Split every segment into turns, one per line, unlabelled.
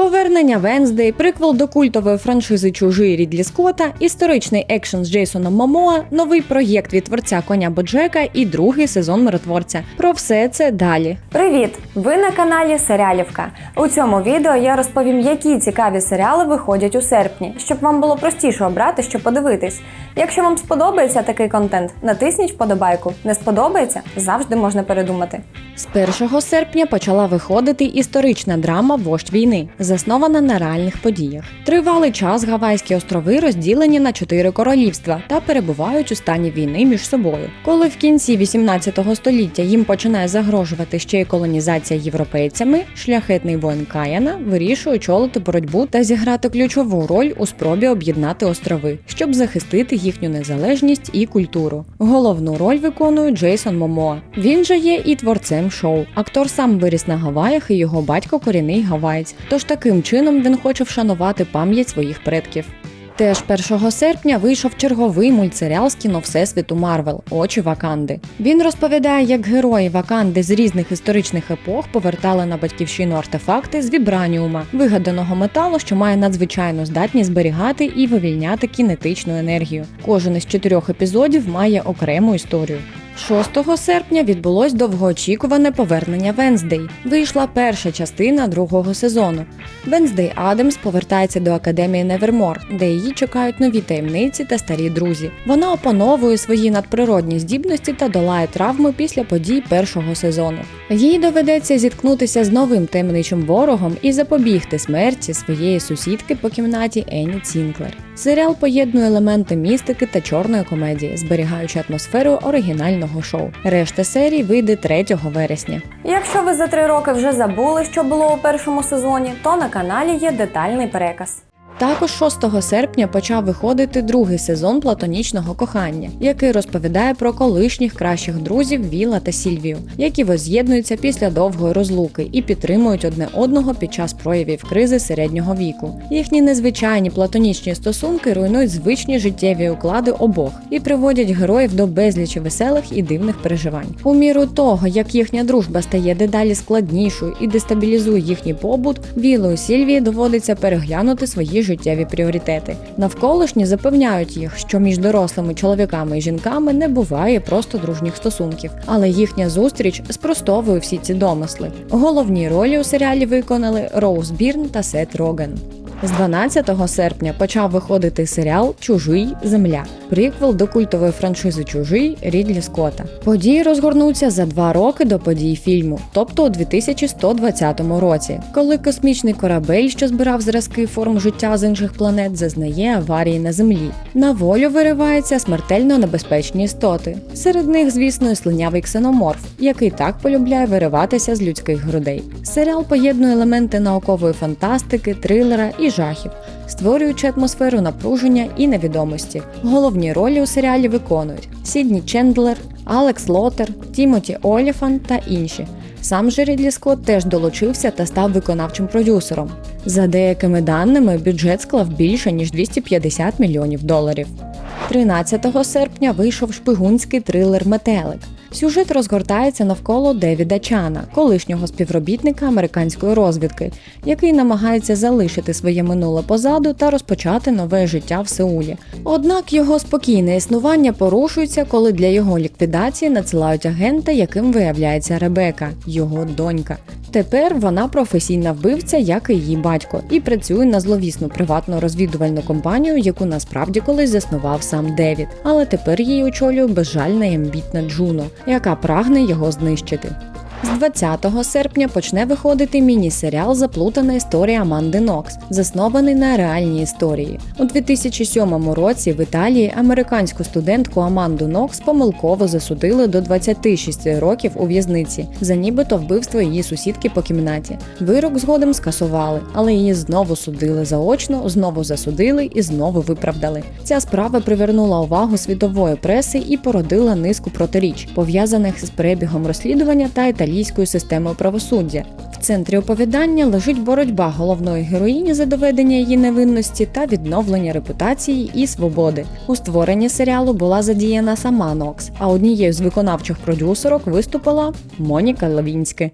Повернення Венздей, приквел до культової франшизи Чужий Рідлі Скотта, історичний екшен з Джейсоном Момоа, новий проєкт від творця коня Боджека і другий сезон миротворця. Про все це далі.
Привіт! Ви на каналі Серіалівка. У цьому відео я розповім, які цікаві серіали виходять у серпні, щоб вам було простіше обрати, що подивитись. Якщо вам сподобається такий контент, натисніть вподобайку. Не сподобається, завжди можна передумати.
З 1 серпня почала виходити історична драма Вождь війни, заснована на реальних подіях. Тривалий час Гавайські острови розділені на чотири королівства та перебувають у стані війни між собою. Коли в кінці 18 століття їм починає загрожувати ще й колонізація європейцями, шляхетний воїн Каяна вирішує очолити боротьбу та зіграти ключову роль у спробі об'єднати острови, щоб захистити їхню незалежність і культуру. Головну роль виконує Джейсон Момоа. Він же є і творцем шоу. Актор сам виріс на Гаваях, і його батько корінний гаваєць. Тож таким чином він хоче вшанувати пам'ять своїх предків. Теж 1 серпня вийшов черговий мультсеріал з кіно Всесвіту Марвел Очі Ваканди. Він розповідає, як герої Ваканди з різних історичних епох повертали на батьківщину артефакти з вібраніума, вигаданого металу, що має надзвичайну здатність зберігати і вивільняти кінетичну енергію. Кожен із чотирьох епізодів має окрему історію. 6 серпня відбулось довгоочікуване повернення Венздей. Вийшла перша частина другого сезону. Венздей Адамс повертається до академії Невермор, де її чекають нові таємниці та старі друзі. Вона опановує свої надприродні здібності та долає травми після подій першого сезону. Їй доведеться зіткнутися з новим таємничим ворогом і запобігти смерті своєї сусідки по кімнаті Енні Цінклер. Серіал поєднує елементи містики та чорної комедії, зберігаючи атмосферу оригінального шоу. Решта серій вийде 3 вересня.
Якщо ви за три роки вже забули, що було у першому сезоні, то на каналі є детальний переказ.
Також 6 серпня почав виходити другий сезон платонічного кохання, який розповідає про колишніх кращих друзів Віла та Сільвію, які воз'єднуються після довгої розлуки і підтримують одне одного під час проявів кризи середнього віку. Їхні незвичайні платонічні стосунки руйнують звичні життєві уклади обох і приводять героїв до безлічі веселих і дивних переживань. У міру того, як їхня дружба стає дедалі складнішою і дестабілізує їхній побут, Вілу і Сільвії доводиться переглянути свої життєві пріоритети. Навколишні запевняють їх, що між дорослими чоловіками і жінками не буває просто дружніх стосунків, але їхня зустріч спростовує всі ці домисли. Головні ролі у серіалі виконали Роуз Бірн та Сет Роген. З 12 серпня почав виходити серіал Чужий Земля, приквел до культової франшизи Чужий Рідлі Скотта. Події розгорнуться за два роки до подій фільму, тобто у 2120 році, коли космічний корабель, що збирав зразки форм життя з інших планет, зазнає аварії на землі. На волю вириваються смертельно небезпечні істоти. Серед них, звісно, і слинявий ксеноморф, який так полюбляє вириватися з людських грудей. Серіал поєднує елементи наукової фантастики, трилера і жахів, створюючи атмосферу напруження і невідомості. Головні ролі у серіалі виконують Сідні Чендлер, Алекс Лотер, Тімоті Оліфан та інші. Сам же Рідлі Скотт теж долучився та став виконавчим продюсером. За деякими даними, бюджет склав більше ніж 250 мільйонів доларів. 13 серпня вийшов шпигунський трилер Метелик. Сюжет розгортається навколо Девіда Чана, колишнього співробітника американської розвідки, який намагається залишити своє минуле позаду та розпочати нове життя в Сеулі. Однак його спокійне існування порушується, коли для його ліквідації надсилають агента, яким виявляється Ребека, його донька. Тепер вона професійна вбивця, як і її батько, і працює на зловісну приватну розвідувальну компанію, яку насправді колись заснував сам Девід. Але тепер її очолює безжальна і амбітна Джуно, яка прагне його знищити. З 20 серпня почне виходити міні-серіал Заплутана історія Аманди Нокс, заснований на реальній історії. У 2007 році в Італії американську студентку Аманду Нокс помилково засудили до 26 років у в'язниці за нібито вбивство її сусідки по кімнаті. Вирок згодом скасували, але її знову судили заочно, знову засудили і знову виправдали. Ця справа привернула увагу світової преси і породила низку протиріч, пов'язаних з перебігом розслідування та італійською системою правосуддя. В центрі оповідання лежить боротьба головної героїні за доведення її невинності та відновлення репутації і свободи. У створенні серіалу була задіяна сама Нокс, а однією з виконавчих продюсерок виступила Моніка Лавінське.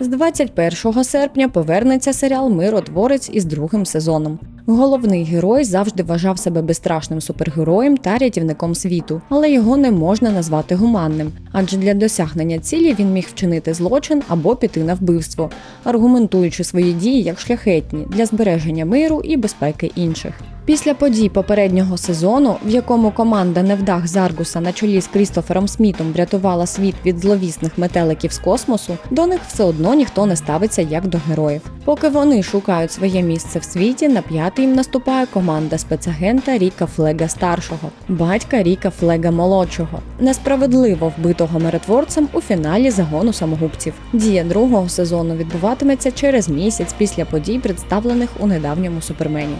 З 21 серпня повернеться серіал Миротворець із другим сезоном. Головний герой завжди вважав себе безстрашним супергероєм та рятівником світу, але його не можна назвати гуманним, адже для досягнення цілі він міг вчинити злочин або піти на вбивство, аргументуючи свої дії як шляхетні для збереження миру і безпеки інших. Після подій попереднього сезону, в якому команда невдах Заргуса на чолі з Крістофером Смітом врятувала світ від зловісних метеликів з космосу, до них все одно ніхто не ставиться як до героїв. Поки вони шукають своє місце в світі, на п'ятий їм наступає команда спецагента Ріка Флега старшого, батька Ріка Флега молодшого, несправедливо вбитого миротворцем у фіналі загону самогубців. Дія другого сезону відбуватиметься через місяць після подій, представлених у недавньому супермені.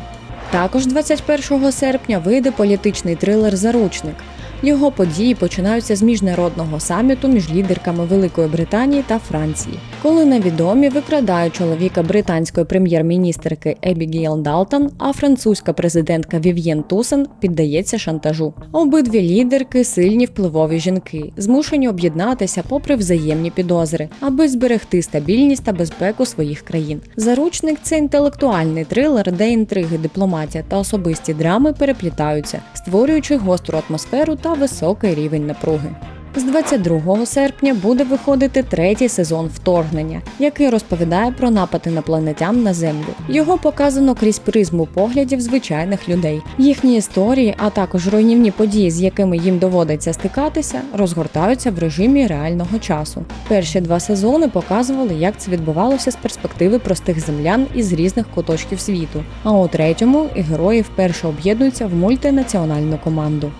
Також 21 серпня вийде політичний трилер Заручник. Його події починаються з міжнародного саміту між лідерками Великої Британії та Франції, коли невідомі викрадають чоловіка британської прем'єр-міністерки Ебігейл Далтон, а французька президентка Вів'єн Тусен піддається шантажу. Обидві лідерки сильні впливові жінки, змушені об'єднатися попри взаємні підозри, аби зберегти стабільність та безпеку своїх країн. Заручник це інтелектуальний трилер, де інтриги, дипломатія та особисті драми переплітаються, створюючи гостру атмосферу та високий рівень напруги. З 22 серпня буде виходити третій сезон вторгнення, який розповідає про напад інопланетян на землю. Його показано крізь призму поглядів звичайних людей. Їхні історії, а також руйнівні події, з якими їм доводиться стикатися, розгортаються в режимі реального часу. Перші два сезони показували, як це відбувалося з перспективи простих землян із різних куточків світу. А у третьому і герої вперше об'єднуються в мультинаціональну команду.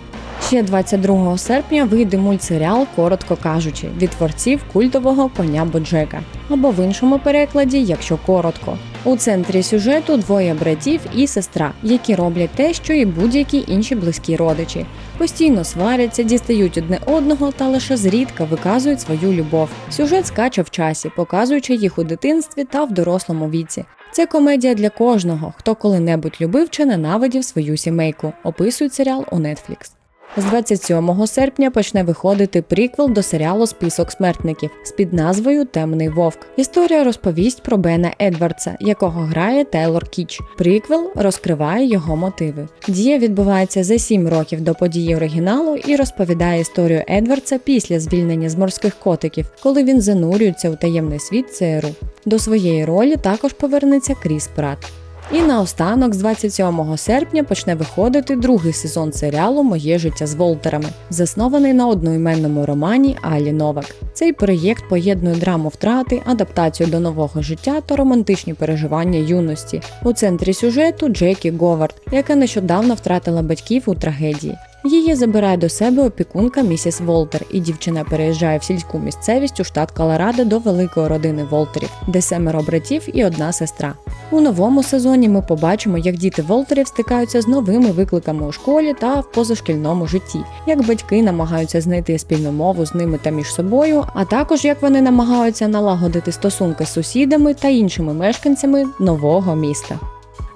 Ще 22 серпня вийде мультсеріал, коротко кажучи, від творців культового коня Боджека. Або в іншому перекладі, якщо коротко. У центрі сюжету двоє братів і сестра, які роблять те, що і будь-які інші близькі родичі. Постійно сваряться, дістають одне одного та лише зрідка виказують свою любов. Сюжет скаче в часі, показуючи їх у дитинстві та в дорослому віці. Це комедія для кожного, хто коли-небудь любив чи ненавидів свою сімейку. Описують серіал у Netflix. З 27 серпня почне виходити приквел до серіалу Список смертників з під назвою Темний вовк. Історія розповість про Бена Едвардса, якого грає Тейлор Кіч. Приквел розкриває його мотиви. Дія відбувається за 7 років до події оригіналу і розповідає історію Едвардса після звільнення з морських котиків, коли він занурюється у таємний світ ЦРУ. До своєї ролі також повернеться Кріс Пратт. І наостанок, з 27 серпня, почне виходити другий сезон серіалу Моє життя з Волтерами, заснований на одноіменному романі Алі Новак. Цей проєкт поєднує драму втрати, адаптацію до нового життя та романтичні переживання юності. У центрі сюжету Джекі Говард, яка нещодавно втратила батьків у трагедії. Її забирає до себе опікунка місіс Волтер, і дівчина переїжджає в сільську місцевість у штат Колорадо до великої родини Волтерів, де семеро братів і одна сестра. У новому сезоні ми побачимо, як діти Волтерів стикаються з новими викликами у школі та в позашкільному житті, як батьки намагаються знайти спільну мову з ними та між собою, а також як вони намагаються налагодити стосунки з сусідами та іншими мешканцями нового міста.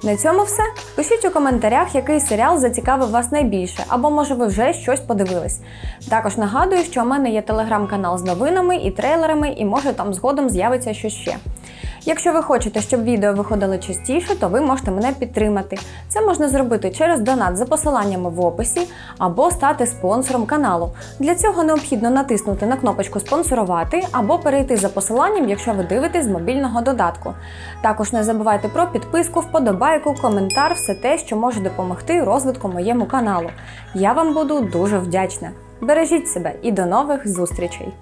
На цьому все. Пишіть у коментарях, який серіал зацікавив вас найбільше, або може ви вже щось подивились. Також нагадую, що у мене є телеграм-канал з новинами і трейлерами, і може там згодом з'явиться щось ще. Якщо ви хочете, щоб відео виходили частіше, то ви можете мене підтримати. Це можна зробити через донат за посиланнями в описі або стати спонсором каналу. Для цього необхідно натиснути на кнопочку спонсорувати або перейти за посиланням, якщо ви дивитесь з мобільного додатку. Також не забувайте про підписку, вподобайку, коментар, все те, що може допомогти розвитку моєму каналу. Я вам буду дуже вдячна. Бережіть себе і до нових зустрічей!